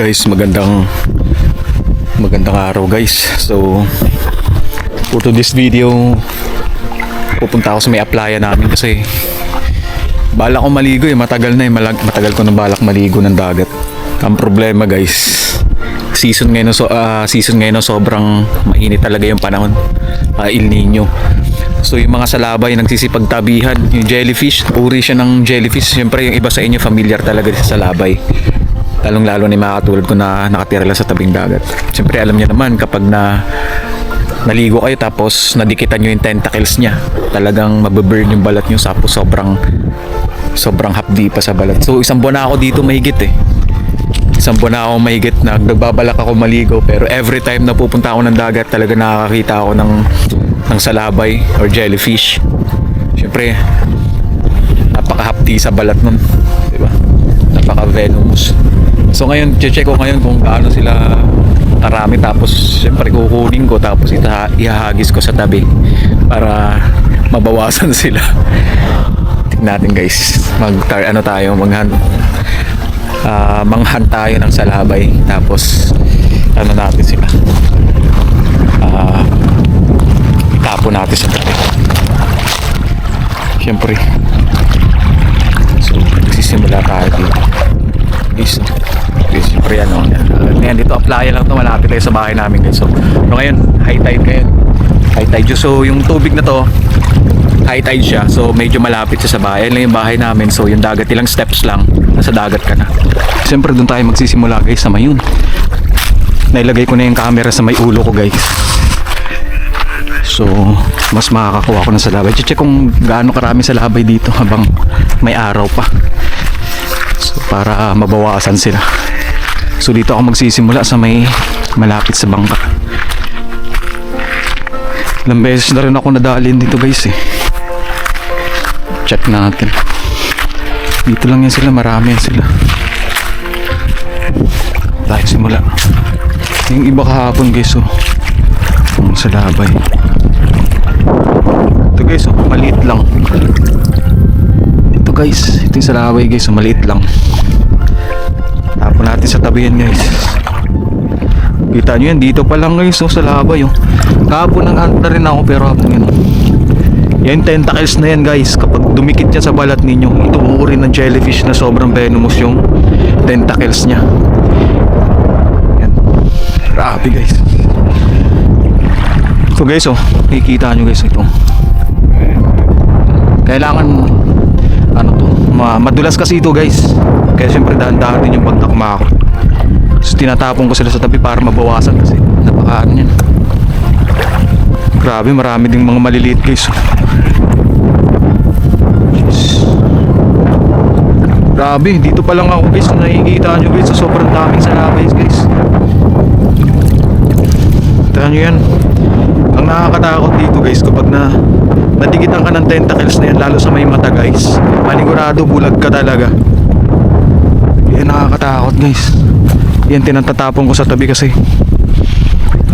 Guys, magandang magandang araw guys. So for to this video pupunta ako sa may applyan namin kasi balak ko maligo eh, matagal na eh, malag, matagal ko nang balak maligo ng dagat. Ang problema guys, season ngayon so, ah, season ngayon sobrang mainit talaga yung panahon. Ah, El Nino. So yung mga salabay nagsisipagtabihan, yung jellyfish, uri siya ng jellyfish. Siyempre yung iba sa inyo familiar talaga sa salabay. Lalong lalo na yung mga katulad ko na nakatira lang sa tabing dagat. Siyempre alam niyo naman kapag na naligo kayo tapos nadikitan nyo yung tentacles niya, talagang mababurn yung balat nyo tapos sobrang sobrang hapdi pa sa balat. So isang buwan na ako dito mahigit eh. Isang buwan na ako mahigit na nagbabalak ako maligo pero every time na pupunta ako ng dagat talaga nakakakita ako ng ng salabay or jellyfish. Siyempre, napakahapdi sa balat nun. Di ba? Napaka-venomous. So ngayon, check ko ngayon kung gaano sila karami tapos siyempre kukunin ko tapos ita ihahagis ko sa tabi para mabawasan sila. Tignan natin guys. Mag ano tayo, maghan ah manghan tayo ng salabay tapos ano natin sila. Ah tapo natin sa tabi. Siyempre. So, magsisimula tayo dito. Guys, guys, siyempre yan, oh. Yan, yan, dito, applyan lang to malapit tayo sa bahay namin, guys. So, so ngayon, high tide ngayon. High tide. So, yung tubig na to, high tide siya. So, medyo malapit siya sa bahay. Yan lang yung bahay namin. So, yung dagat, ilang steps lang. Nasa dagat ka na. Siyempre, doon tayo magsisimula, guys, sa mayun. Nailagay ko na yung camera sa may ulo ko, guys. So, mas makakakuha ko ng salabay. Check kung gaano karami salabay dito habang may araw pa. So, para mabawasan sila. So, dito ako magsisimula sa may malapit sa bangka. Ilang beses na rin ako nadalin dito guys eh. Check natin. Dito lang yan sila, marami yan sila. Tayo simula. Yung iba kahapon guys oh. Yung salabay. Ito guys, oh, maliit lang. Ito guys, ito yung salabay guys, oh, maliit lang. Tapon natin sa tabi yan guys. Kita nyo yan, dito pa lang guys, oh, salabay. Oh. Kahapon nang hunt na rin ako pero hapon yun. Yan yung tentacles na yan guys, kapag dumikit yan sa balat ninyo, ito uri ng jellyfish na sobrang venomous yung tentacles niya. Yan. Grabe guys. So guys, oh, nakikita nyo guys ito. Kailangan ano to, ma madulas kasi ito guys. Kaya syempre dahan-dahan din yung pagtakma ko. So tinatapon ko sila sa tabi para mabawasan kasi napaka yan. Grabe, marami ding mga maliliit guys. Grabe, dito pa lang ako guys, nakikita nyo guys, so sobrang daming salabay guys. Tignan nyo yan. Ang nakakatakot dito guys kapag na nadikitan ka ng tentacles na yan lalo sa may mata guys. Manigurado bulag ka talaga. Yan nakakatakot guys. Yan tinatatapon ko sa tabi kasi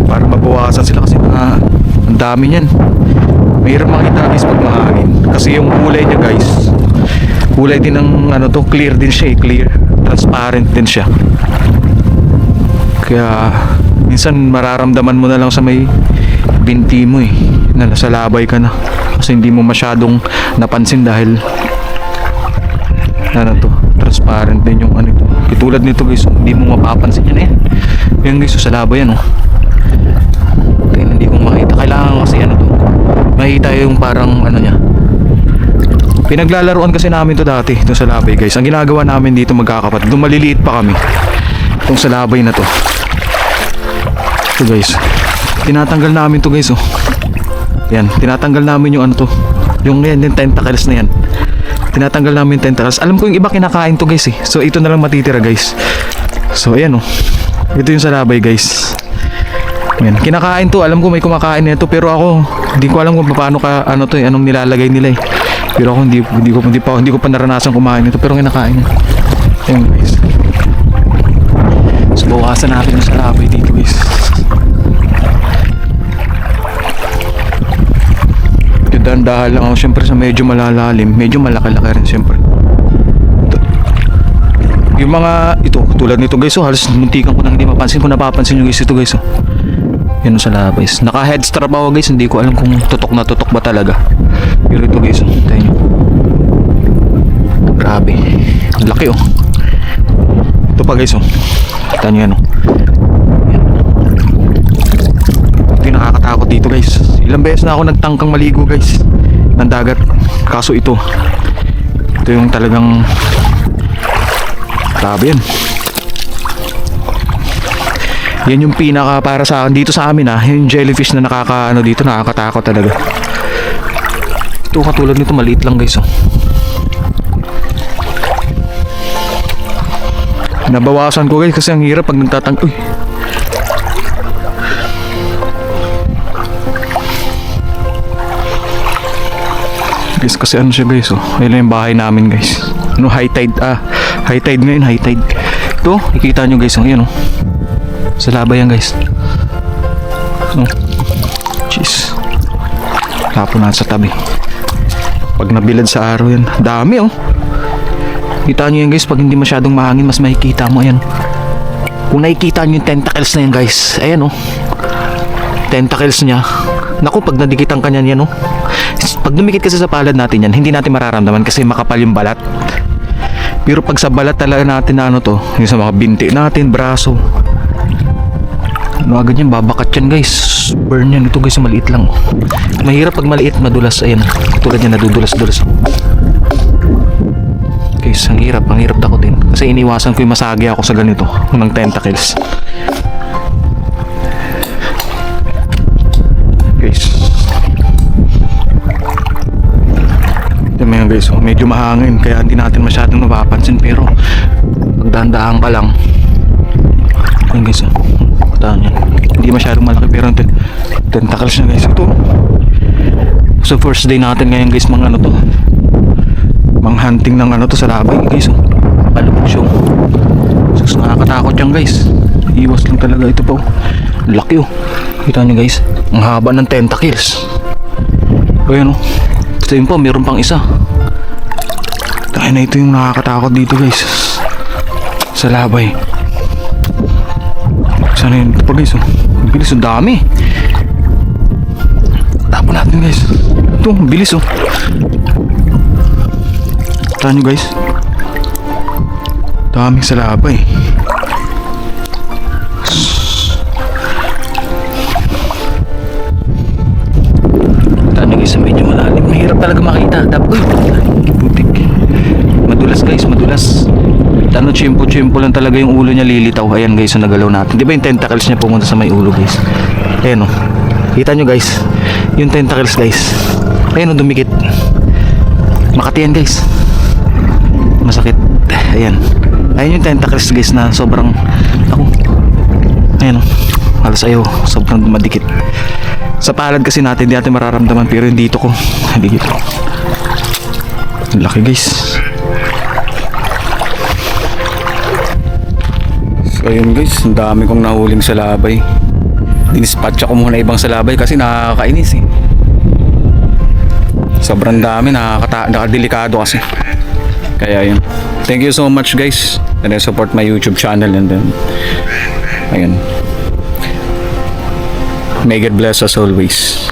para mabawasan sila kasi na ang dami niyan. Mahirap makita guys pag mahangin kasi yung kulay niya guys kulay din ng ano to clear din siya eh, clear transparent din siya kaya minsan mararamdaman mo na lang sa may binti mo eh na nasa labay ka na kasi hindi mo masyadong napansin dahil ano to transparent din yung ano ito. Katulad nito guys hindi mo mapapansin yan eh. Yan guys sa labay yan oh. Hindi ko makita. Kailangan kasi ano to makita yung parang ano niya. Pinaglalaroan kasi namin to dati Itong sa labay guys. Ang ginagawa namin dito magkakapatid Nung maliliit pa kami Itong sa labay na to. Ito guys. Tinatanggal namin to guys oh. Yan Tinatanggal namin yung ano to Yung yan yung tentacles na yan Tinatanggal namin tentacles Alam ko yung iba kinakain to guys eh So ito na lang matitira guys So ayan oh Ito yung sa labay guys yan. Kinakain to. Alam ko may kumakain nito pero ako hindi ko alam kung paano ka ano to, eh, anong nilalagay nila eh. Pero ako hindi hindi ko hindi pa hindi ko pa naranasan kumain nito pero kinakain. Ayun guys. So bawasan natin yung salabay dito guys. Dahan-dahan lang ako syempre sa medyo malalalim, medyo malaki-laki rin syempre. Ito. Yung mga ito, tulad nito guys, oh, halos muntikan ko nang hindi mapansin. Kung napapansin nyo guys, ito guys, oh. Yan oh, sa labas. Naka head strap ako guys, hindi ko alam kung tutok na tutok ba talaga. Pero ito guys, oh, tayo. Grabe. Laki oh. Ito pa guys, oh. Kita nyo yan, oh. Yan. Ito yung nakakatakot dito guys. Ilang beses na ako nagtangkang maligo guys. Ng dagat. Kaso ito. Ito yung talagang Grabe yan. Yan yung pinaka para sa akin dito sa amin ah. Yung jellyfish na nakaka ano dito nakakatakot talaga. Ito katulad nito maliit lang guys oh. Nabawasan ko guys kasi ang hirap pag nagtatang... Uy! Guys, kasi ano siya guys oh. Ayun yung bahay namin guys. Ano high tide ah. High tide ngayon, high tide. Ito, ikita nyo guys oh. Ayan oh. Sa laba yan guys. Oh. Jeez. Tapon na sa tabi. Pag nabilad sa araw yan. Dami oh. Kita nyo yan guys, pag hindi masyadong mahangin, mas makikita mo yan. Kung nakikita nyo yung tentacles na yan guys, ayan oh. Tentacles niya. Naku, pag nadikitan ka niyan yan oh. Pag dumikit kasi sa palad natin yan, hindi natin mararamdaman kasi makapal yung balat. Pero pag sa balat talaga natin na ano to, yung sa mga binti natin, braso. Ano agad yan, babakat yan guys. Burn yan. Ito guys, maliit lang. Mahirap pag maliit, madulas. Ayan, tulad yan, nadudulas-dulas. Guys, ang hirap, ang hirap takutin. Kasi iniwasan ko yung masagi ako sa ganito, ng tentacles. Guys, oh, medyo mahangin kaya hindi natin masyadong mapapansin pero pagdandaan ka lang. Ayun guys, oh. Tahan yan. Hindi masyadong malaki pero ten tentacles na guys. Ito. So first day natin ngayon guys, mga ano to. Mang hunting ng ano to sa labay guys. Oh. Palubog siya. Sus, nakakatakot yan guys. Iwas lang talaga ito po. Laki oh. Kita nyo guys. Ang haba ng tentacles. Ayan oh. Yun po, meron pang isa. Tayo na ito yung nakakatakot dito guys. Sa labay. Sana yun? Pa guys oh. Bilis, ang dami. Tapon natin guys. Ito, bilis oh. Ito nyo guys. Daming sa labay. Tano guys, medyo malalim. Mahirap talaga makita. Dapat, uy, guys, madulas. Tano, chimpo-chimpo lang talaga yung ulo niya lilitaw. Ayan guys, yung nagalaw natin. Di ba yung tentacles niya pumunta sa may ulo guys? Ayan o. Kita nyo guys. Yung tentacles guys. Ayan o, dumikit. Makati guys. Masakit. Ayan. Ayan yung tentacles guys na sobrang... Ako. Ayan o. Halos ayaw. Sobrang madikit. Sa palad kasi natin, hindi natin mararamdaman pero yung dito ko. Ang laki guys. So ayun guys, ang dami kong nahuling sa labay. Dinispatcha ko muna ibang sa labay kasi nakakainis eh. Sobrang dami, nakakata nakadelikado kasi. Kaya yun. Thank you so much guys. And I support my YouTube channel and then ayun. May God bless us always.